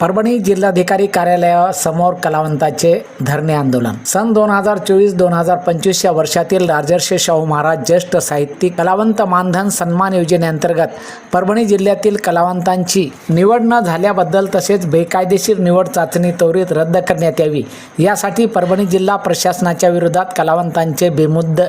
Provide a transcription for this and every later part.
परभणी जिल्हाधिकारी कार्यालयासमोर कलावंताचे धरणे आंदोलन. सन दोन हजार चोवीस दोन हजार पंचवीस या वर्षातील राजर्षी शाहू महाराज ज्येष्ठ साहित्यिक कलावंत मानधन सन्मान योजनेअंतर्गत परभणी जिल्ह्यातील कलावंतांची निवड न झाल्याबद्दल तसेच बेकायदेशीर निवड चाचणी त्वरित रद्द करण्यात यावी. यासाठी परभणी जिल्हा प्रशासनाच्या विरोधात कलावंतांचे बेमुद्द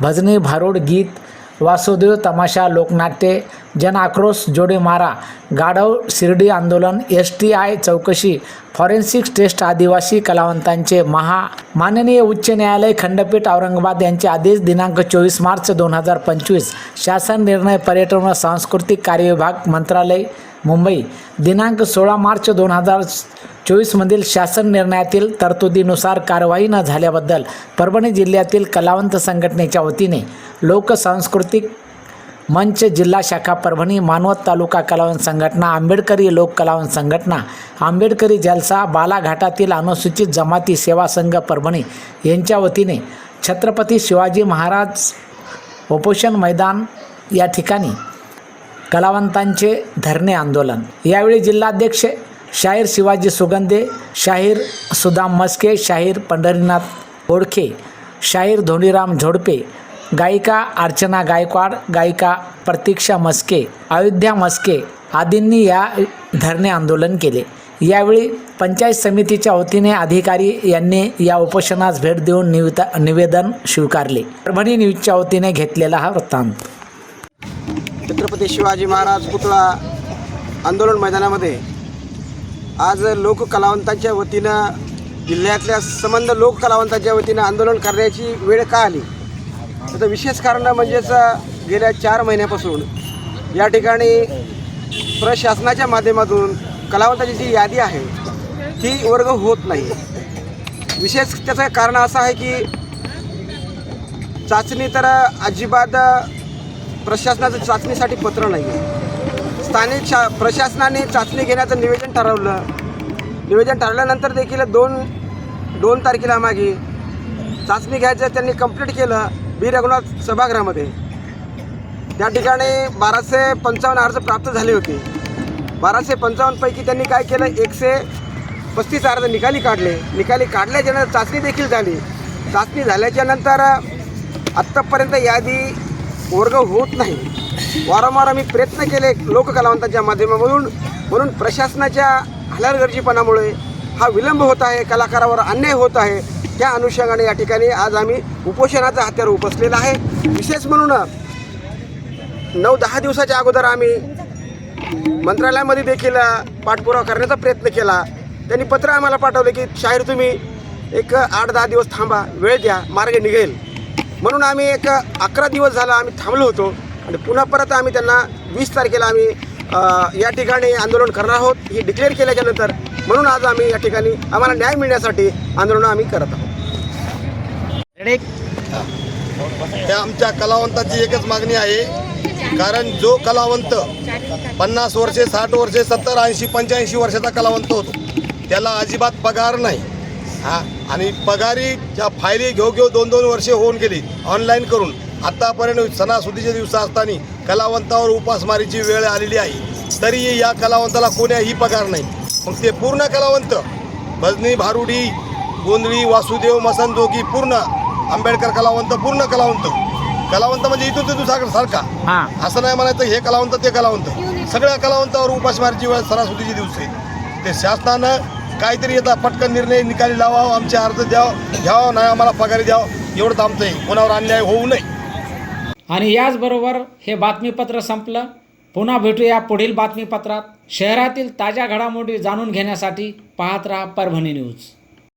भजने भारूड गीत वासुदेव तमाशा लोकनाट्ये जन आक्रोश जोडे मारा गाढव शिर्डी आंदोलन एस टी आय चौकशी फॉरेन्सिक टेस्ट आदिवासी कलावंतांचे महा माननीय उच्च न्यायालय खंडपीठ औरंगाबाद यांचे आदेश दिनांक चोवीस मार्च दोन हजार पंचवीस शासन निर्णय पर्यटन व सांस्कृतिक कार्य विभाग मंत्रालय मुंबई दिनांक सोळा मार्च दोन हजार चोवीसमधील शासन निर्णयातील तरतुदीनुसार कारवाई न झाल्याबद्दल परभणी जिल्ह्यातील कलावंत संघटनेच्या वतीने लोकसांस्कृतिक मंच जिल्हा शाखा परभणी मानवत तालुका कलावंत संघटना आंबेडकरी लोक कलावंत संघटना आंबेडकरी जलसा बालाघाटातील अनुसूचित जमाती सेवा संघ परभणी यांच्या वतीने छत्रपती शिवाजी महाराज उपोषण मैदान या ठिकाणी कलावंतांचे धरणे आंदोलन. यावेळी जिल्हाध्यक्ष शाहीर शिवाजी सुगंधे शाहीर सुदाम मस्के शाहीर पंढरीनाथ ओळखे शाहीर धोंडीराम झोडपे गायिका अर्चना गायकवाड गायिका प्रतीक्षा मस्के अयोध्या मस्के आदींनी या धरणे आंदोलन केले. यावेळी पंचायत समितीच्या वतीने अधिकारी यांनी या उपोषणास भेट देऊन निविता निवेदन स्वीकारले. परभणी न्यूजच्या वतीने घेतलेला हा वृत्तांत. छत्रपती शिवाजी महाराज पुतळा आंदोलन मैदानामध्ये आज लोककलावंतांच्या वतीनं जिल्ह्यातल्या संबंध लोककलावंतांच्या वतीनं आंदोलन करण्याची वेळ का आली? त्याचं विशेष कारण म्हणजेच गेल्या चार महिन्यापासून या ठिकाणी प्रशासनाच्या माध्यमातून कलावंताची जी यादी आहे ती वर्ग होत नाही. विशेष त्याचं कारण असं आहे की चाचणी तर अजिबात प्रशासनाचं चाचणीसाठी पत्र नाही आहे स्थानिक शा प्रशासनाने चाचणी घेण्याचं निवेदन ठरवलं. निवेदन ठरवल्यानंतर देखील दोन दोन तारखेला मागे चाचणी घ्यायचं त्यांनी कंप्लीट केलं. बी. रघुनाथ सभागृहामध्ये. त्या ठिकाणी बाराशे पंचावन्न अर्ज प्राप्त झाले होते. बाराशे पंचावन्नपैकी त्यांनी काय केलं? एकशे पस्तीस अर्ज निकाली काढले. निकाली काढल्याच्यानंतर चाचणी देखील झाली. चाचणी झाल्याच्यानंतर आत्तापर्यंत यादी वर्ग होत नाही. वारंवार आम्ही प्रयत्न केले लोककलावंतांच्या माध्यमामधून म्हणून प्रशासनाच्या हलालगर्जीपणामुळे हा विलंब होत आहे. कलाकारावर अन्याय होत आहे. त्या अनुषंगाने या ठिकाणी आज आम्ही उपोषणाचा हत्यार उपसलेला आहे. विशेष म्हणून नऊ दहा दिवसाच्या अगोदर आम्ही मंत्रालयामध्ये देखील पाठपुरावा करण्याचा प्रयत्न केला. त्यांनी पत्र आम्हाला पाठवले की शाहीर तुम्ही एक आठ दहा दिवस थांबा वेळ द्या मार्ग निघेल. म्हणून आम्ही एक अकरा दिवस झाला आम्ही थांबलो होतो आणि पुन्हा परत आम्ही त्यांना वीस तारखेला आम्ही या ठिकाणी आंदोलन करणार आहोत. ही डिक्लेअर केल्याच्यानंतर म्हणून आज आम्ही या ठिकाणी आम्हाला न्याय मिळण्यासाठी आंदोलन आम्ही करत आहोत. त्या आमच्या कलावंताची एकच मागणी आहे. कारण जो कलावंत पन्नास वर्षे साठ वर्षे सत्तर ऐंशी पंच्याऐंशी वर्षाचा कलावंत होतो त्याला अजिबात पगार नाही. हा? आणि पगारीच्या फायली घेऊ घेऊ दोन दोन वर्षे होऊन गेली ऑनलाईन करून. आत्तापर्यंत सणासुदीचे दिवसा असताना कलावंतावर उपासमारीची वेळ आलेली आहे. तरीही या कलावंताला कोण्याही पगार नाही. मग ते पूर्ण कलावंत भजनी भारुडी गोंधळी वासुदेव मसंतोगी पूर्ण आंबेडकर कलावंत पूर्ण कलावंत. कलावंत म्हणजे इथून तिथून सारखं सारखा. हां. असं नाही म्हणायचं हे कलावंत ते कलावंत. सगळ्या कलावंतावर उपासमारीची वेळ सणासुदीचे दिवस. आहेत ते शासनानं काहीतरी येतात पटकन निर्णय निकाली लावावं आमचे अर्ज द्यावं घ्यावं नाही आम्हाला पगारी द्यावं एवढंच आमचं आहे कोणावर अन्याय होऊ नये. आणि याचबरोबर हे बातमीपत्र संपलं. पुन्हा भेटूया पुढील बातमीपत्रात. शहरातील ताज्या घडामोडी जाणून घेण्यासाठी पाहत राहा परभणी न्यूज.